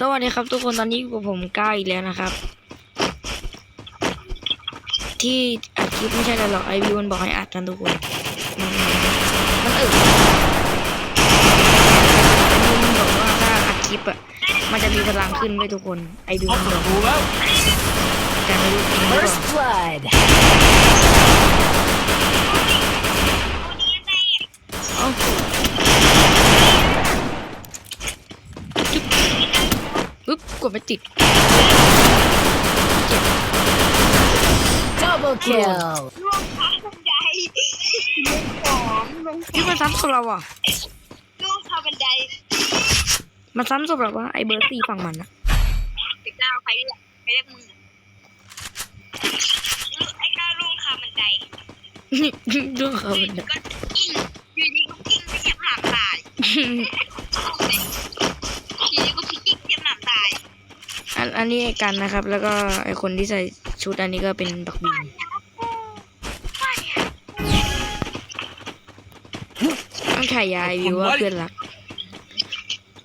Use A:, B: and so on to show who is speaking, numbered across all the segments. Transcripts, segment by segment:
A: สวัสดีครับทุกคนตอนนี้อยู่กับผมก้าอีกแล้วนะครับ ที่อัดคลิปไม่ใช่อะไรหรอกไอวิวมันบอกให้อัดกันทุกคนมันมันอึมันบอกว่าถ้าอัดคลิปอะมันจะมีพลังขึ้นไว้ทุกคนไอวิวมันบอก
B: แล้ว
A: แต่ไม่รู้จริงหรือเปล่า
C: First blood.
A: เอ้า ปึ๊บกดไม่ติด
C: Double kill.
D: ร่วงพักบันไดลงของลง
A: นี่มันซ้ำศพเราอะ
D: ร่วงพาบันได
A: มันซ้ำศพเราวะไอเบอร์สี่ฝั่งมันอะ
D: ไปก้าวใครเรียกใครเรียกมึงอะไอ้ก้าวร่วงคาบันได
A: เรื่องเขาเป็น
D: ก็กิ้งอยู่ดีก็กิ้งไปเหยียบหามตายอยู่ดีก็พลิกกิ้งเหยียบหามตาย
A: อันอันนี้ไอ้กันนะครับ แล้วก็ไอคนที่ใส่ชุดอันนี้ก็เป็นบักบีมต้องฉายาไอวิวว่าเพื่อนรัก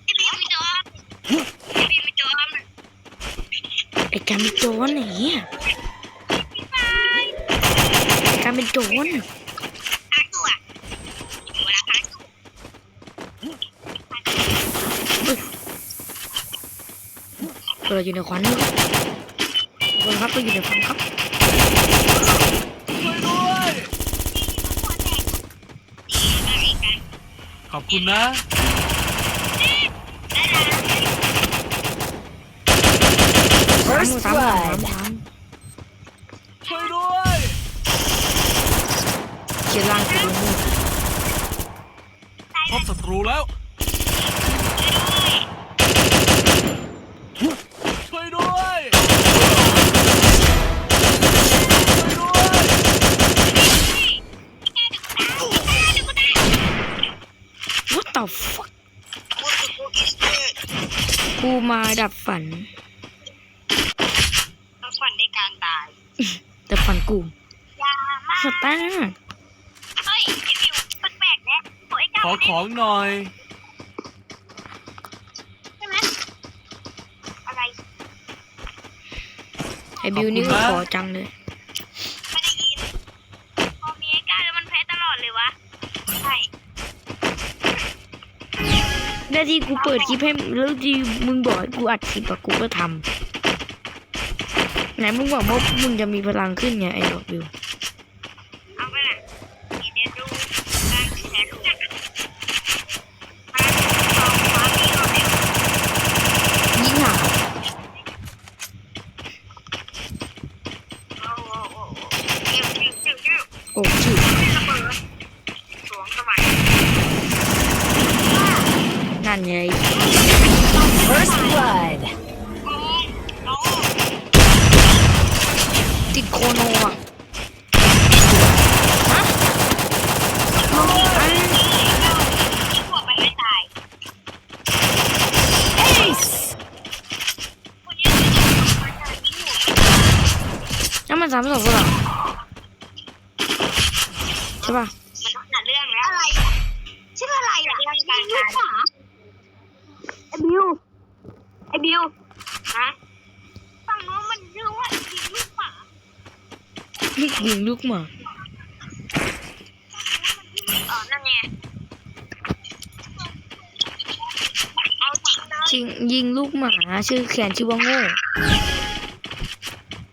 D: ไอ้บีมไม่โดนไอ้บีมไม่โดน
A: ไอกันเป็นโจรไอ้เหี้ย
D: พี่ชาย
A: ไอกันเป็นโจร
D: พักตัวเวลาพักตัว
A: เราอยู่ในควันนี่คนครับเราอยู่ในควันครับ
B: ช่วยด้วยขอบคุณนะ
A: สาม
C: First
A: สามสาม
C: blood.
A: สาม
B: ช่วยด้วย
A: เขียนล่างคือลงมือ
B: พบศัตรูแล้ว ช่วยด้วยช่วยด้วย
A: วัดต่อฟักกู มาดับฝัน
D: เราฝันในการตาย
A: แต่ฝันกู
D: ยามา
A: ส
D: ก
A: ตาร์
D: เฮ้ยไอ้บิวแปลกๆแล้วตัวไอ้เจ้า
B: ขอของหน่อย
D: ใช่ไหมอะไร
A: ไอบิวนี่ก็ขอจังเลยาที่กูเปิดคลิปให้แล้วที่มึงบอกให้กูอัดคลิปอะกูก็ทำไหนมึงบอกว่ามึงจะมีพลังขึ้นไงไอ้ดอกบิว
D: เอาไปน่ะเดี๋ยวดูการแข่งขันมาลองความดีเราเร็ว
A: ยิงหา
D: โอ้โหโอ้โหเร็วเร็วเร็วเร็ว
A: โอ้ชื่อ
D: ระเบิดสวงสวรรค์
A: นั่นไง
C: First blood.
D: โอ้ยโอ้ย
A: ติดโคโนอะฮะอัน
D: ที่หัวมันไม่ตาย
C: Ace.
D: คนนี้คือมันจะยิงหัว
A: แล้วมันซ้ำศพกูเหรอใช่ป่ะ
D: มันต้องหาเรื่องแล้วอะไรอะชื่ออะไรอะเรื่องการงานไอ้บิวไอ้บิวฮะฝั่งนู้นมันชื่อว่ายิงลูกหมา
A: ยิงลูกหมา
D: อ๋อนั่นไงเอาจริงเลย
A: ชิงยิงลูกหมาชื่อแขนชื่อว่าโง่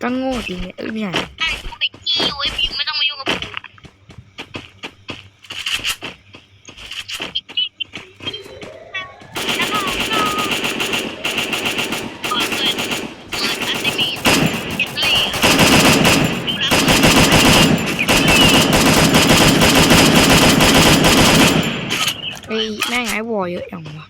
A: ก็โง่จริงเนี่ยเอ้ยไม่ใช่
D: ไอ้กูไปจี้อยู่ไอ้บิวไม่ต้องมายุ่งกับกูแล้วก็เปิดเลยเปิดอันนี้มีเอ็ดลี่ดูแล้วเปิด
A: ไอ้แม่งไอ้วอเยอะอย่างวะ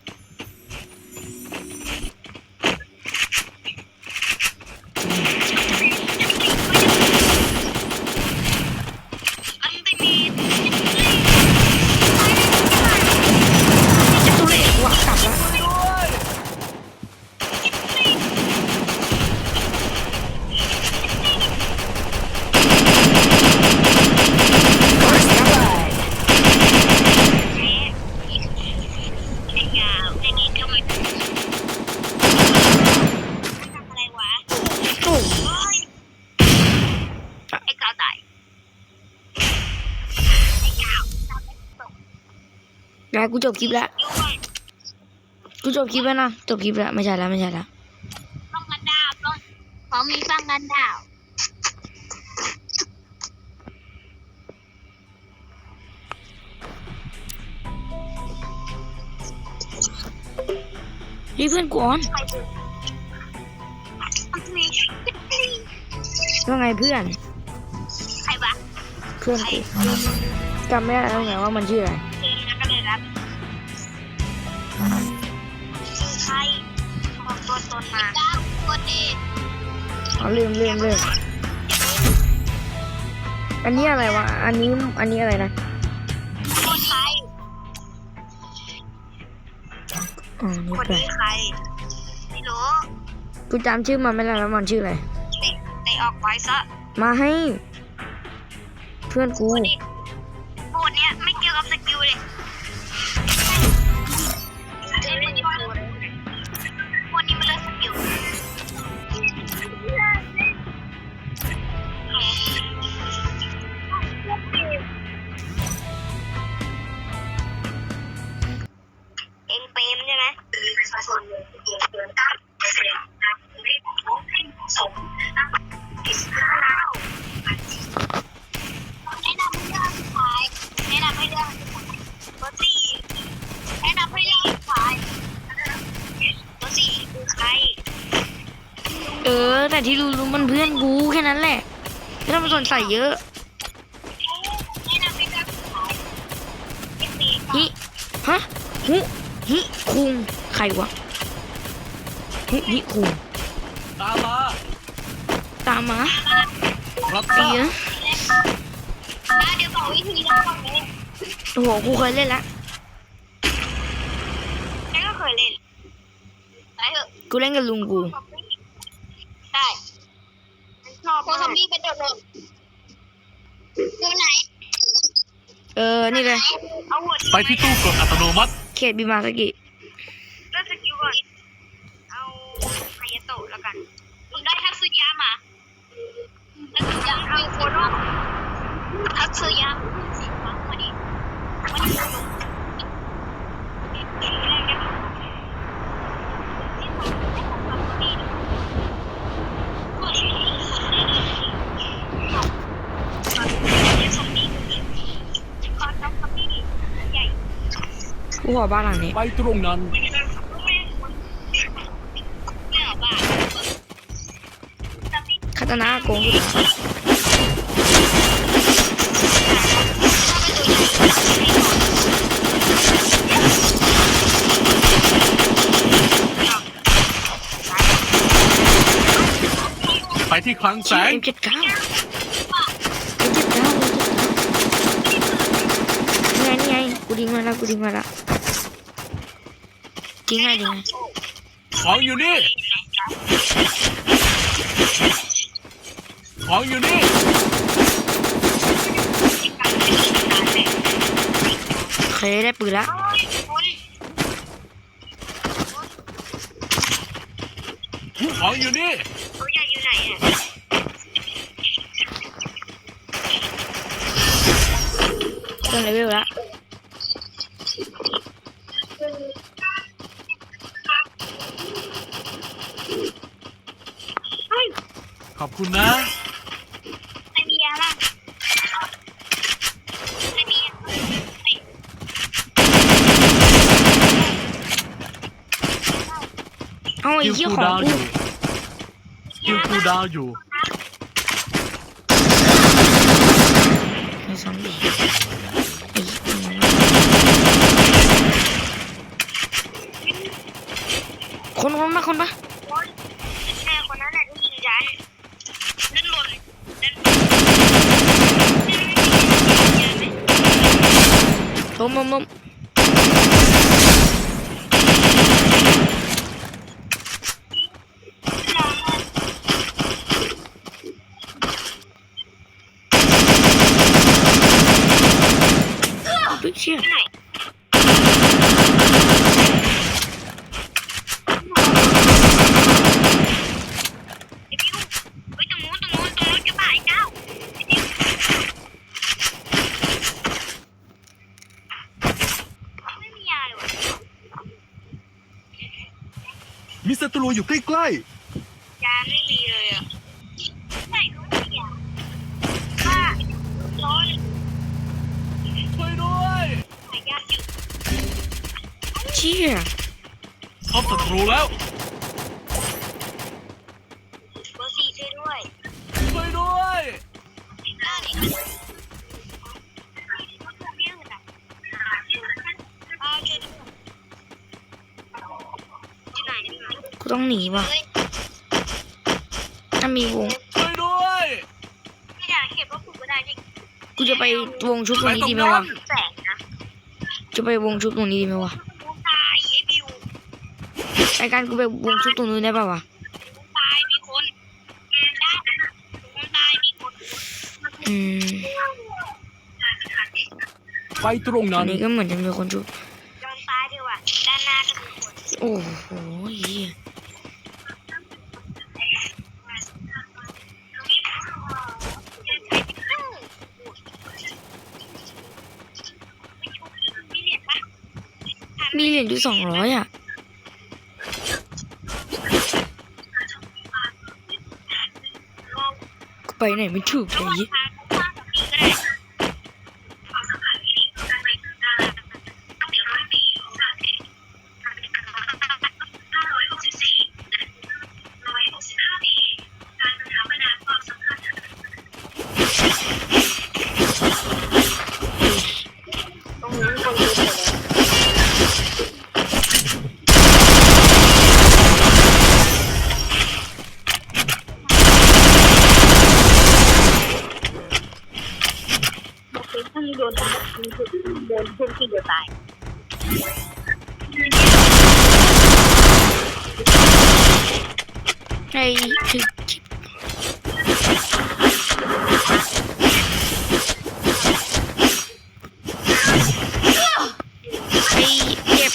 A: กายกูจบคลิปแล้ว
D: ด้วย
A: กูจบคลิปแล้วนะจบคลิปแล้วไม่ใช่แล้วไม่ใช่แล้ว
D: ป้องกันดาวต้องเขามีป้องกันดาว
A: นี่เพื่อนกูออน
D: ใครดูมันมี
A: ว่าไงเพื่อน
D: ใครวะ
A: เพื่อน
D: ใคร
A: กูจำไม่ได้แล้วไงว่ามันชื่ออะไร
D: ใครบอกตัวตนมาเก้าคนเอง
A: อ๋อลืมลืมลืมอันนี้อะไรวะ อันนี้ อันนี้อะไรนะ
D: คนใคร
A: อ๋อนี่
D: คน
A: เพื่อน
D: นี้ใคร ไม่รู้
A: กูจำชื่อมันไม่ได้แล้วมันชื่ออะไร
D: เตะเตะออกไว้ซะ
A: มาให้ เพื่อนกู
D: วันนี้
A: แต่ที่รู้รู้มันเพื่อนกูแค่นั้นแหละไม่ต้องมาสนใส่เยอะ
D: แนะนำให้เลือกขายเบอร์สี่
A: ฮิฮะหุฮิคุงใครวะหุฮิคุง
B: ตามมา
A: ตามมา
B: รับท
A: เสี
B: ราบ
A: ย
D: แล้วเดี๋ยวบอกวิธีเล่นก่อนเลย
A: โอ้โหกูเคยเล่นละ
D: แม่ก็เคยเล่นไปเถอะ
A: กูเล่นกับลุงกู
D: ได้ชอบโคซอ มบี้เป็นโดดๆตัวไหน
A: เออ นี่เลย
D: เอาหัว
B: ไปที่ตู้กดอัตโนมัติ
A: เขตบิมาสกิ
D: เลือกสกิลก่อนเอาฮายาโตะแล้วกันผมได้ทัตสึยะมาทัตสึยะเอาโคโร่ทัตสึยะสีฟ้าพอดีวันนี้ลงสีแรกเนี่ยที่สองได้ของความพอดีก็ชื่อนี้ค่ะซอมบี้ก็น้องซอมบี้ใหญ่
A: กูขอบ้านหลังนี้
B: ไปตรงนั้น
D: ไม่เอาบ้า
A: คาตานาโกงกู
B: ไปที่คลังแส
A: ชื่อ
B: ง
A: เอ็มเจ็ดเก้าเอ็มเจ็ดเก้านี่ไงนี่ไงกูดิ้งมาแล้วกูดิ้งมาแล้ว จริงไงจริงไง
B: ของอยู่นี่ ของอยู่นี่
A: เคยได้ปืนละ
B: ของอยู่นี่
D: เขาใหญ่อยู่ไหนอะ
A: เริ่มเลเวลละ
B: ขอบคุณนะ
D: ไม่มีอะไรไม่มี
A: เอาไอ้
B: คิว
A: เหี้ย
B: คู
A: ของ
B: ดาว
A: กู
B: อยู่คิวคูดาวอยู่
A: ไอ้ซอมบี้ไอ้เหี้ยคนคนมาคนมา
D: แม่คนนั้นแหละที่ยิงฉันด้านบนด้าน บน
A: ล้มล้มล้มบิ๊กเชี่ย
D: ไอ้บิวเฮ้ยตรงนู้นตรงนู้นตรงนู้นจะบ่ายเจ้าไอ้บิว
E: มีศัตรูอยู่ใกล้
D: ยาไม่มีเลยอะใช่เขาไม่อยากค่าร้อย
B: ช่วยด้วย
D: หายากอยู่
A: เชี่ย
B: พบศัตรูแล้ว
D: หนี
A: ว่ะ
D: เฮ้ย
A: ถ้ามีวง
B: ช่วยด้วย
D: ไม่อยากเก็บว่าผูกก็ได้ที่
A: กูจะไปวงชุบตรงนี้ดีไหมวะ
D: แสงนะ
A: จะไปวงชุบตรงนี้ดีไหมวะ
D: กูตายไอ้บิว
A: ไอการกูไปวงชุบตรงนู้นได้ป่าวะ
D: กูตายมีคนได้กูตายมีคน
A: อืม
E: ๆไปตรง
A: ตอ
E: นั้นน
A: นี้ก็เหมือนจะมีคนชุบ
D: ยอมตายดีกว่าด้านหน้าก็มีคน
A: โอ้โห เห
D: รียญ
A: อยู่สองร้อยอะไปไหนไม่ถูกเลย
D: โดนเพื่อนที่เดียวตาย
A: ไอ้ถึกไอ้เก็บ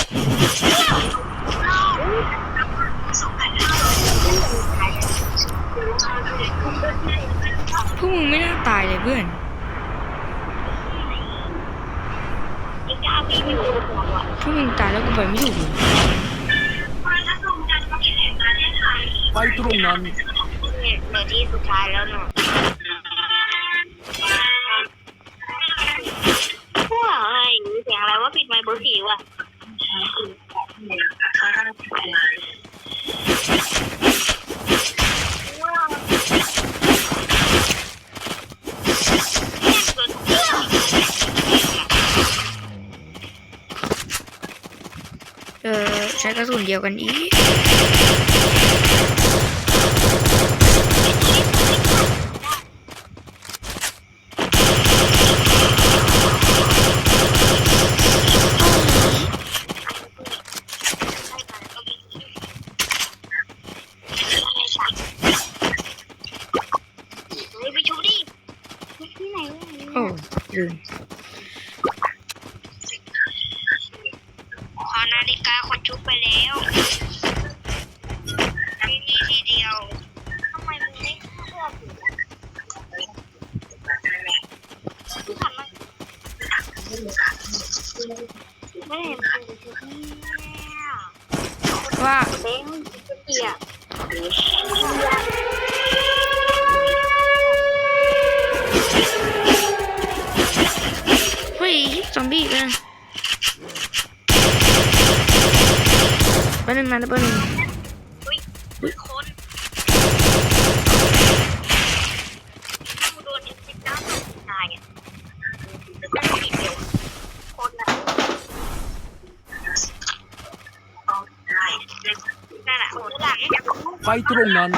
A: พวกมึงไม่น่าตายเลยเพื่อน
D: ไอ้ก้ามีอยู่หัวอะ
A: พวกมึง ตายแล้วกูไปไม่ถูกเลย
E: ไปตรงนั้น
D: เนี่ยเหลือที่สุดท้ายแล้วเนาะว้าวไอ้เสียงอะไรว่าปิดไมค์เบอร์สี่ว่ะ กระ
A: สุนเดียวกันอีกโอ้ลืม
D: ขอนาฬิกาคนชุบไป แล้วทีนี้ทีเดียวทำไมมึงไม่เลือกอยู่ทำไมไม่เห็นคุณชุบเนี่ย
A: ว่า
D: เบ้งเกียร์
A: เฮ้ยซอมบี้กัน แป๊บนึงนะแป๊บนึง
D: อุ้ยคนถ้ามึงโดนสิบเก้าตายอะจะได้ทีเดียวคนละนั่นแหละโหดหลัง
E: ไปตรงนั้น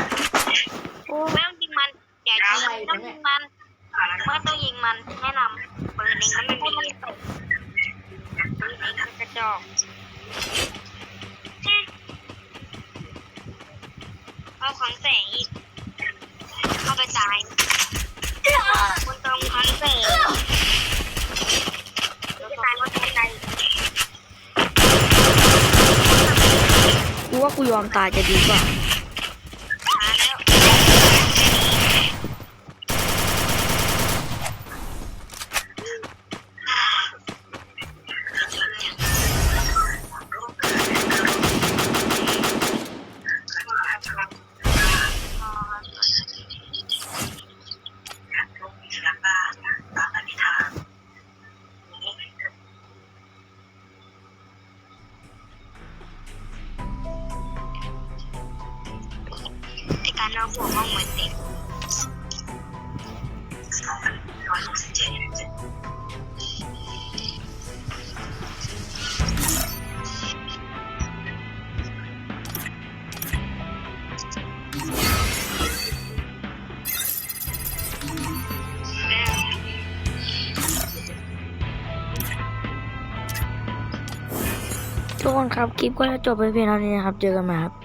D: ตายจะ
A: ดีกว่า
D: มา กันเอาหัวมองเหมือนเต็ม
A: ทุกคนครับ คลิปก็จะจบไปเพียงเท่านี้นะครับ เจอกันใหม่ครับ